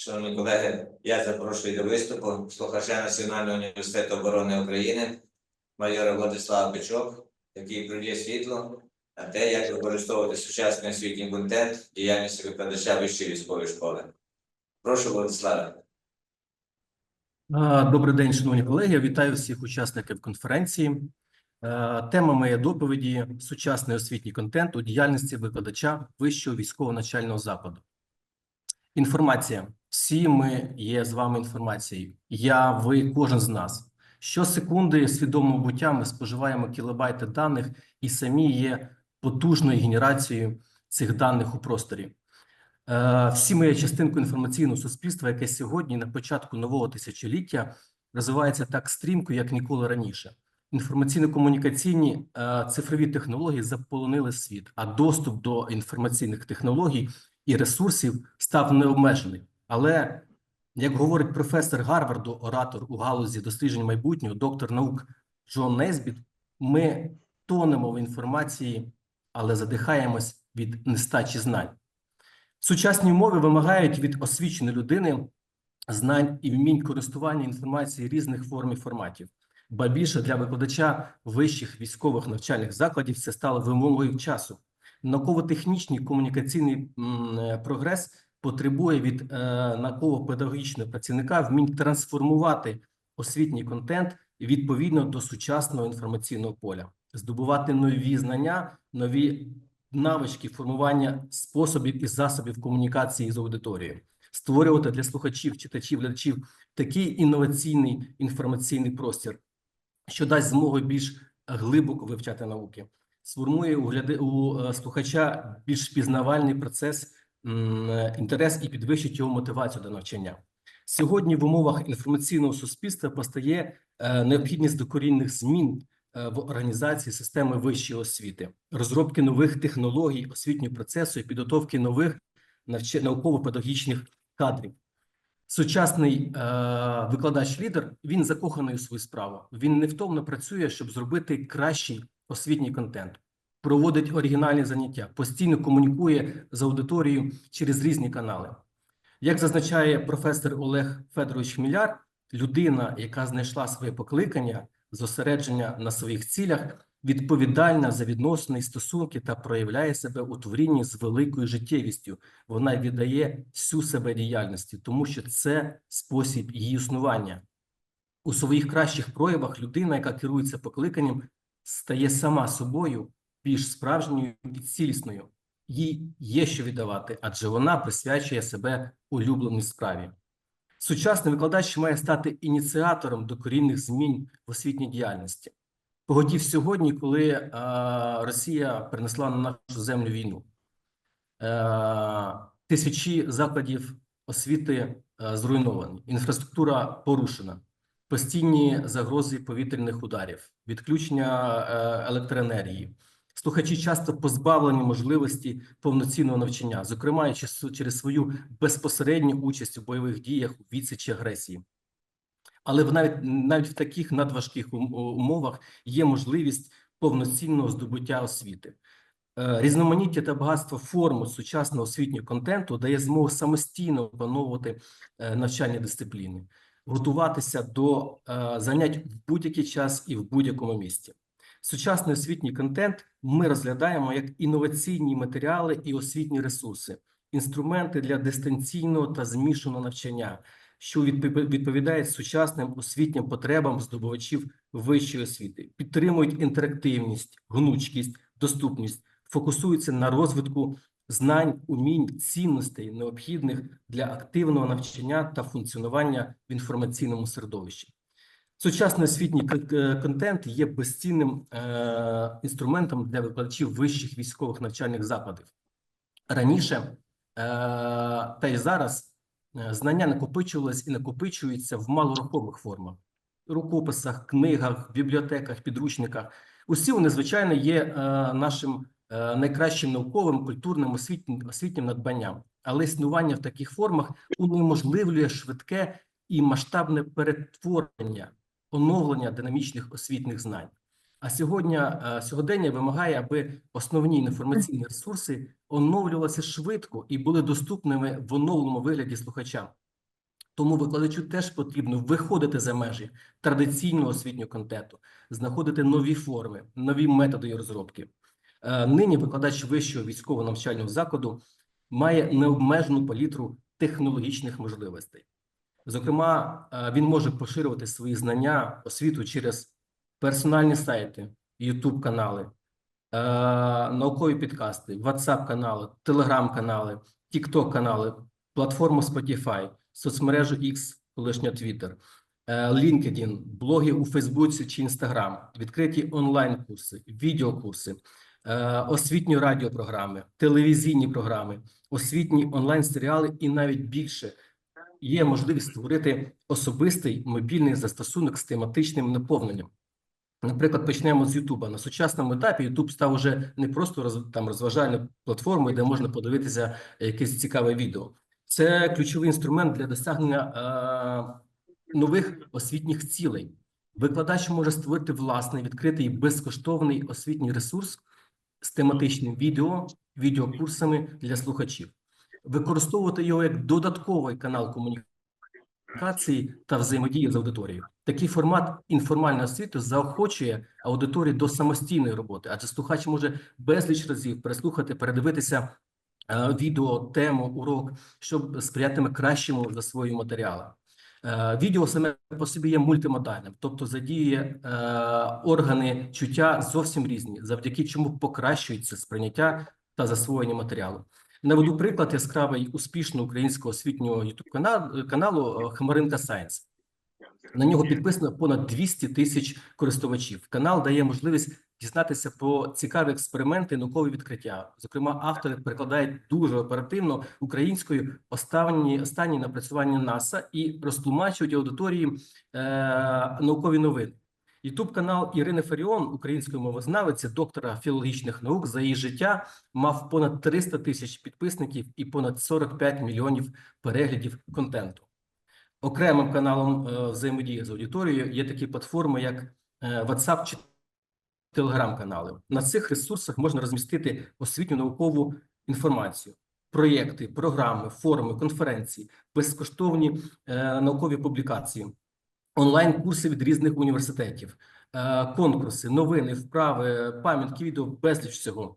Шановні колеги, я запрошую до виступу слухача Національного університету оборони України, майора Владислава Печок, який пройде світло на те, як використовувати сучасний освітній контент діяльності викладача вищої військової школи. Прошу, Владиславе. А, Добрий день, шановні колеги. Вітаю всіх учасників конференції. Е, Тема моєї доповіді сучасний освітній контент у діяльності викладача вищого військово-навчального закладу. Інформація. Всі ми є з вами інформацією. Я, ви, кожен з нас. Щосекунди свідомого буття ми споживаємо кілобайти даних і самі є потужною генерацією цих даних у просторі. Е, Всі ми є частинкою інформаційного суспільства, яке сьогодні, на початку нового тисячоліття, розвивається так стрімко, як ніколи раніше. Інформаційно-комунікаційні е, цифрові технології заполонили світ, а доступ до інформаційних технологій і ресурсів став необмежений. Але, як говорить професор Гарварду, оратор у галузі досліджень майбутнього, доктор наук Джон Нейсбіт, ми тонемо в інформації, але задихаємось від нестачі знань. Сучасні умови вимагають від освіченої людини знань і вмінь користування інформацією різних форм і форматів. Ба більше для викладача вищих військових навчальних закладів це стало вимогою часу. Науково-технічний комунікаційний е, прогрес потребує від е, науково-педагогічного працівника вмінь трансформувати освітній контент відповідно до сучасного інформаційного поля, здобувати нові знання, нові навички формування способів і засобів комунікації з аудиторією, створювати для слухачів, читачів, глядачів такий інноваційний інформаційний простір, що дасть змогу більш глибоко вивчати науки, сформує у, гляди, у е, слухача більш пізнавальний процес, е, інтерес і підвищить його мотивацію до навчання. Сьогодні в умовах інформаційного суспільства постає е, необхідність докорінних змін в організації системи вищої освіти, розробки нових технологій освітнього процесу і підготовки нових науково-педагогічних кадрів. Сучасний е, викладач-лідер він закоханий у свою справу. Він невтомно працює, щоб зробити кращий освітній контент, проводить оригінальні заняття, постійно комунікує з аудиторією через різні канали. Як зазначає професор Олег Федорович Хміляр, людина, яка знайшла своє покликання, зосередження на своїх цілях, відповідальна за відносини і стосунки та проявляє себе у творінні з великою життєвістю. Вона віддає всю себе діяльності, тому що це спосіб її існування. У своїх кращих проявах людина, яка керується покликанням, стає сама собою більш справжньою і цілісною. Їй є що віддавати, адже вона присвячує себе улюбленій справі. Сучасний викладач має стати ініціатором докорінних змін в освітній діяльності. Погодів сьогодні, коли е, Росія принесла на нашу землю війну. Е, тисячі закладів освіти е, зруйновані, інфраструктура порушена, постійні загрози повітряних ударів, відключення е, електроенергії. Слухачі часто позбавлені можливості повноцінного навчання, зокрема через свою безпосередню участь у бойових діях у відсічі агресії. Але навіть навіть в таких надважких умовах є можливість повноцінного здобуття освіти. Е, Різноманіття та багатство форм сучасного освітнього контенту дає змогу самостійно опановувати е, навчальні дисципліни, готуватися до е, занять в будь-який час і в будь-якому місці. Сучасний освітній контент ми розглядаємо як інноваційні матеріали і освітні ресурси, інструменти для дистанційного та змішаного навчання, що відпов- відповідають сучасним освітнім потребам здобувачів вищої освіти, підтримують інтерактивність, гнучкість, доступність, фокусуються на розвитку знань, умінь, цінностей, необхідних для активного навчання та функціонування в інформаційному середовищі. Сучасний освітній е, контент є безцінним е, інструментом для викладачів вищих військових навчальних закладів. Раніше е, та й зараз знання накопичувалось і накопичуються в малорухомих формах: рукописах, книгах, бібліотеках, підручниках. Усі вони, звичайно, є е, нашим е, найкращим науковим, культурним освітнім, освітнім надбанням. Але існування в таких формах унеможливлює швидке і масштабне перетворення, оновлення динамічних освітніх знань. А сьогодні е, сьогодення вимагає, аби основні інформаційні ресурси оновлювалися швидко і були доступними в оновленому вигляді слухачам. Тому викладачу теж потрібно виходити за межі традиційного освітнього контенту, знаходити нові форми, нові методи його розробки. Е, Нині викладач вищого військового навчального закладу має необмежену палітру технологічних можливостей. Зокрема, е, він може поширювати свої знання освіту через персональні сайти, YouTube канали, е, наукові підкасти, WhatsApp канали, Telegram канали, TikTok канали, платформу Spotify, соцмережу X, колишня Twitter, е, LinkedIn, блоги у Фейсбуці чи Instagram, відкриті онлайн-курси, відеокурси, е, освітні радіопрограми, телевізійні програми, освітні онлайн-серіали і навіть більше є можливість створити особистий мобільний застосунок з тематичним наповненням. Наприклад, почнемо з Ютуба. На сучасному етапі Ютуб став уже не просто роз, там розважальною платформою, де можна подивитися якесь цікаве відео. Це ключовий інструмент для досягнення е, нових освітніх цілей. Викладач може створити власний відкритий безкоштовний освітній ресурс з тематичним відео, відеокурсами для слухачів, використовувати його як додатковий канал комунікації та взаємодії з аудиторією. Такий формат інформальної освіти заохочує аудиторію до самостійної роботи, адже слухач може безліч разів переслухати, передивитися е, відео, тему, урок, щоб сприятиме кращому засвоєнню матеріалу. Е, Відео саме по собі є мультимодальним, тобто задіює е, органи чуття зовсім різні, завдяки чому покращується сприйняття та засвоєння матеріалу. Наведу приклад яскравий успішного українського освітнього каналу, каналу е, Хмаринка Сайенс. На нього підписано понад 200 тисяч користувачів. Канал дає можливість дізнатися про цікаві експерименти, наукові відкриття. Зокрема, автори перекладають дуже оперативно українською останні останні напрацювання НАСА і розтлумачують аудиторії е, наукові новини. Ютуб канал Ірини Фаріон, української мовознавиці, доктора філологічних наук, за її життя мав понад 300 тисяч підписників і понад 45 мільйонів переглядів контенту. Окремим каналом е, взаємодії з аудиторією є такі платформи, як е, WhatsApp чи Telegram-канали. На цих ресурсах можна розмістити освітню наукову інформацію, проєкти, програми, форуми, конференції, безкоштовні е, наукові публікації, онлайн-курси від різних університетів, конкурси, новини, вправи, пам'ятки, відео, безліч всього.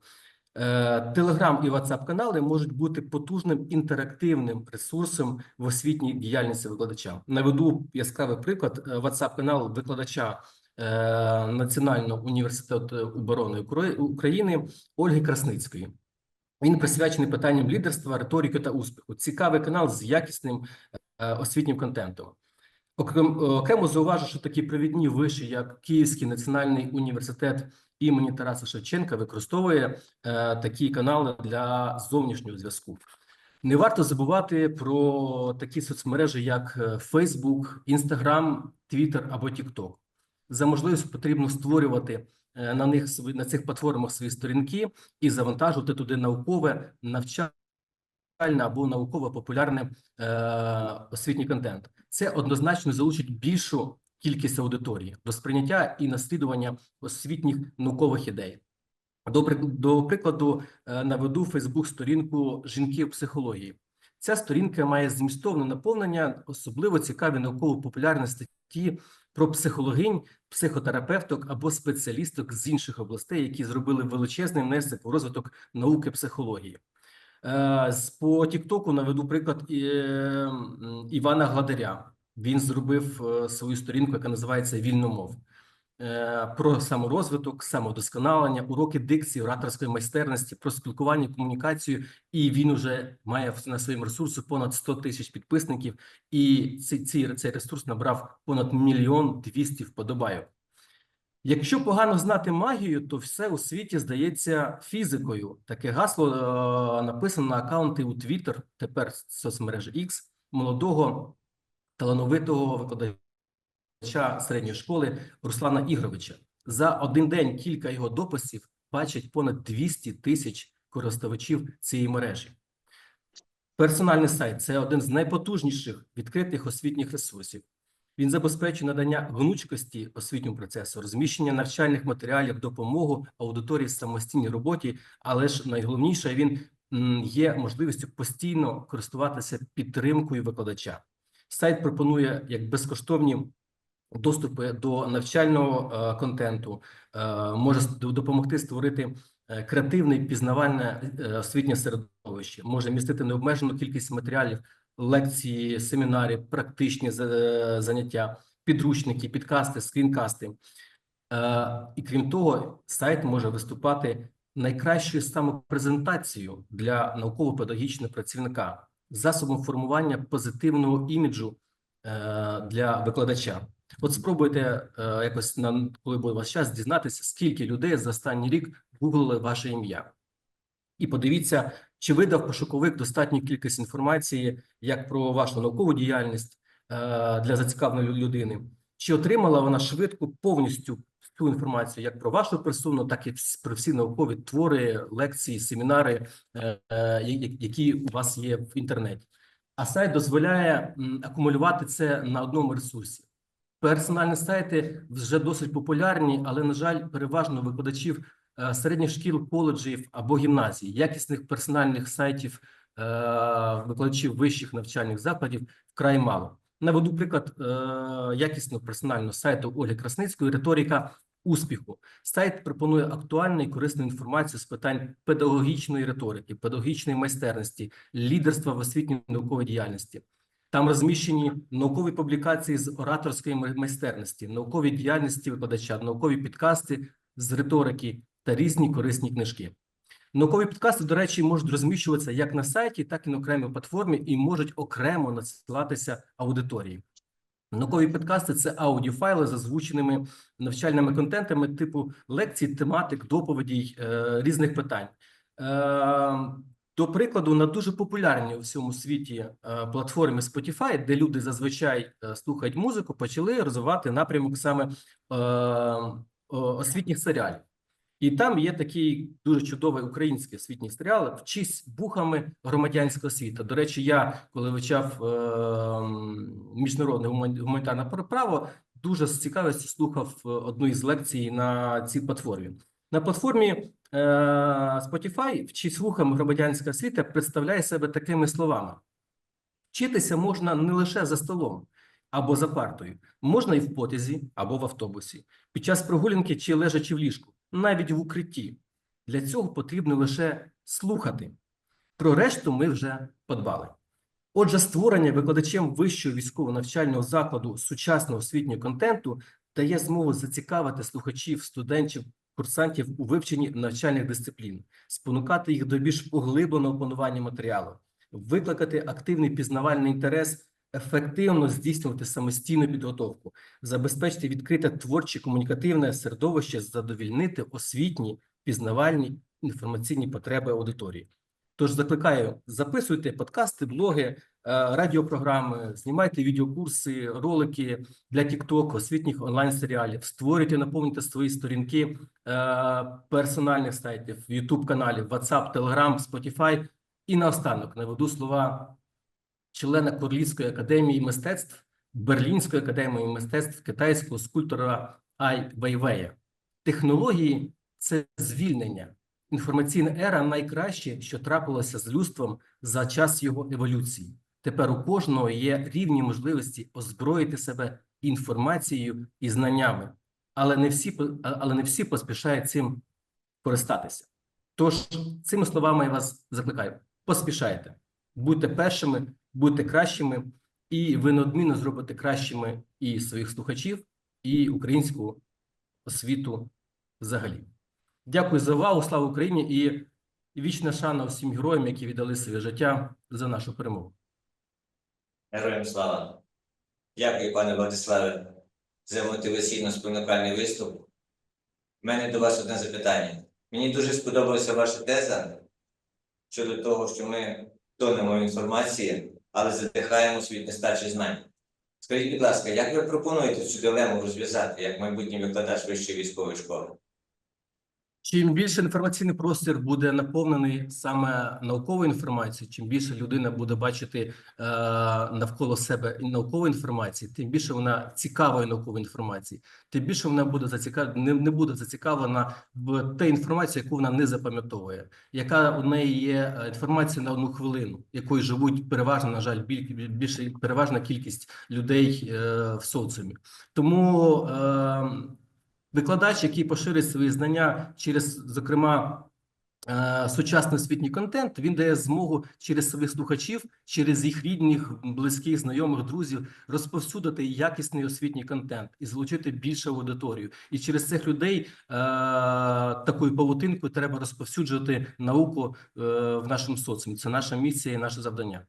Телеграм і WhatsApp канали можуть бути потужним інтерактивним ресурсом в освітній діяльності викладача. Наведу яскравий приклад. WhatsApp канал викладача е, Національного університету оборони України Ольги Красницької. Він присвячений питанням лідерства, риторики та успіху. Цікавий канал з якісним е, освітнім контентом. Окрем, окремо зауважу, що такі провідні виші, як Київський національний університет імені Тараса Шевченка, використовує е, такі канали для зовнішнього зв'язку. Не варто забувати про такі соцмережі, як е, Facebook, Instagram, Twitter або TikTok. За можливістю потрібно створювати е, на них на цих платформах свої сторінки і завантажувати туди наукове навчання або науково-популярний е, освітній контент. Це однозначно залучить більшу кількість аудиторії до сприйняття і наслідування освітніх наукових ідей. До, до прикладу, е, наведу Фейсбук-сторінку жінки в психології. Ця сторінка має змістовне наповнення, особливо цікаві науково-популярні статті про психологинь, психотерапевток або спеціалісток з інших областей, які зробили величезний внесок у розвиток науки психології. Е, По Тіктоку наведу приклад е, Івана Гладаря. Він зробив е, свою сторінку, яка називається Вільномов. Е, Про саморозвиток, самодосконалення, уроки дикції, ораторської майстерності, про спілкування, комунікацію. І він уже має на своєму ресурсі понад 100 тисяч підписників. І цей, цей, ресурс набрав понад мільйон двісті вподобайок. Якщо погано знати магію, то все у світі здається фізикою. Таке гасло е, написано на акаунти у Twitter, тепер соцмережі X, молодого талановитого викладача середньої школи Руслана Ігровича. За один день кілька його дописів бачать понад 200 тисяч користувачів цієї мережі. Персональний сайт це один з найпотужніших відкритих освітніх ресурсів. Він забезпечує надання гнучкості освітньому процесу, розміщення навчальних матеріалів, допомогу аудиторії в самостійній роботі, але ж найголовніше він є можливістю постійно користуватися підтримкою викладача. Сайт пропонує як безкоштовні доступи до навчального е, контенту, е, може допомогти створити е, креативне і пізнавальне освітнє середовище, може містити необмежену кількість матеріалів, лекції, семінари, практичні заняття, підручники, підкасти, скрінкасти. І крім того, сайт може виступати найкращою самопрезентацією для науково-педагогічного працівника, засобом формування позитивного іміджу е, для викладача. От спробуйте е, якось на коли буде у вас час дізнатися, скільки людей за останній рік гуглили ваше ім'я. І подивіться, чи видав пошуковик достатню кількість інформації як про вашу наукову діяльність е, для зацікавленої людини, чи отримала вона швидко повністю всю інформацію як про вашу персону, так і про всі наукові твори, лекції, семінари, е, е, які у вас є в інтернеті. А сайт дозволяє акумулювати це на одному ресурсі. Персональні сайти вже досить популярні, але, на жаль, переважно викладачів е, середніх шкіл, коледжів або гімназій, якісних персональних сайтів викладачів вищих навчальних закладів вкрай мало. Наведу приклад якісного персонального сайту Ольги Красницької «Риторика успіху». Сайт пропонує актуальну і корисну інформацію з питань педагогічної риторики, педагогічної майстерності, лідерства в освітній науковій діяльності. Там розміщені наукові публікації з ораторської майстерності, наукові діяльності викладача, наукові підкасти з риторики та різні корисні книжки. Наукові підкасти, до речі, можуть розміщуватися як на сайті, так і на окремій платформі і можуть окремо надсилатися аудиторії. Наукові підкасти це аудіофайли з озвученими навчальними контентами типу лекцій, тематик, доповідей е, різних питань. Е, до прикладу, на дуже популярній у всьому світі е, платформі Spotify, де люди зазвичай е, слухають музику, почали розвивати напрямок саме е, освітніх серіалів. І там є такий дуже чудовий український освітній серіал Вчись бухами громадянського світу. До речі, я коли вивчав е, міжнародне гуман- гуманітарне право, дуже з цікавістю слухав е, одну із лекцій на цій платформі. На платформі е, Spotify «Вчись вухами громадянського світа представляє себе такими словами: вчитися можна не лише за столом або за партою, можна і в потязі або в автобусі, під час прогулянки чи лежачи в ліжку, навіть в укритті. Для цього потрібно лише слухати. Про решту ми вже подбали. Отже, створення викладачем вищого військово-навчального закладу сучасного освітнього контенту дає змогу зацікавити слухачів, студентів, курсантів у вивченні навчальних дисциплін, спонукати їх до більш поглибленого опанування матеріалу, викликати активний пізнавальний інтерес, ефективно здійснювати самостійну підготовку, забезпечити відкрите творче комунікативне середовище, задовільнити освітні, пізнавальні інформаційні потреби аудиторії. Тож закликаю, записуйте подкасти, блоги, е, радіопрограми, знімайте відеокурси, ролики для TikTok, освітніх онлайн-серіалів, створюйте, наповнюйте свої сторінки е, персональних сайтів, YouTube каналів, WhatsApp, Telegram, Spotify. І наостанок наведу слова члена Королівської академії мистецтв, Берлінської академії мистецтв китайського скульптора Ай Вейвея. Технології це звільнення. Інформаційна ера найкраще, що трапилося з людством за час його еволюції. Тепер у кожного є рівні можливості озброїти себе інформацією і знаннями, але не всі але не всі поспішають цим користатися. Тож цими словами я вас закликаю: поспішайте, будьте першими, будьте кращими, і ви неодмінно зробите кращими і своїх слухачів, і українську освіту взагалі. Дякую за увагу. Слава Україні і вічна шана всім героям, які віддали своє життя за нашу перемогу. Героям слава. Дякую, пане Владиславе, за мотиваційно спонукальний виступ. У мене до вас одне запитання. Мені дуже сподобалася ваша теза щодо того, що ми тонемо інформації, але затихаємо свій нестачі знань. Скажіть, будь ласка, як ви пропонуєте цю дилему розв'язати як майбутній викладач вищої військової школи? Чим більше інформаційний простір буде наповнений саме науковою інформацією, чим більше людина буде бачити е, навколо себе наукової інформації, тим більше вона цікавої наукової інформації, тим більше вона буде зацікав... не, не буде зацікавлена в те інформації, яку вона не запам'ятовує, яка у неї є е, інформація на одну хвилину, якою живуть переважно, на жаль, біль... більше переважна кількість людей е, в соціумі. Тому е, викладач, який поширить свої знання через, зокрема, е, сучасний освітній контент, він дає змогу через своїх слухачів, через їх рідних, близьких, знайомих, друзів розповсюдити якісний освітній контент і залучити більше аудиторію. І через цих людей е, такою павутинкою треба розповсюджувати науку е, в нашому соціумі. Це наша місія і наше завдання.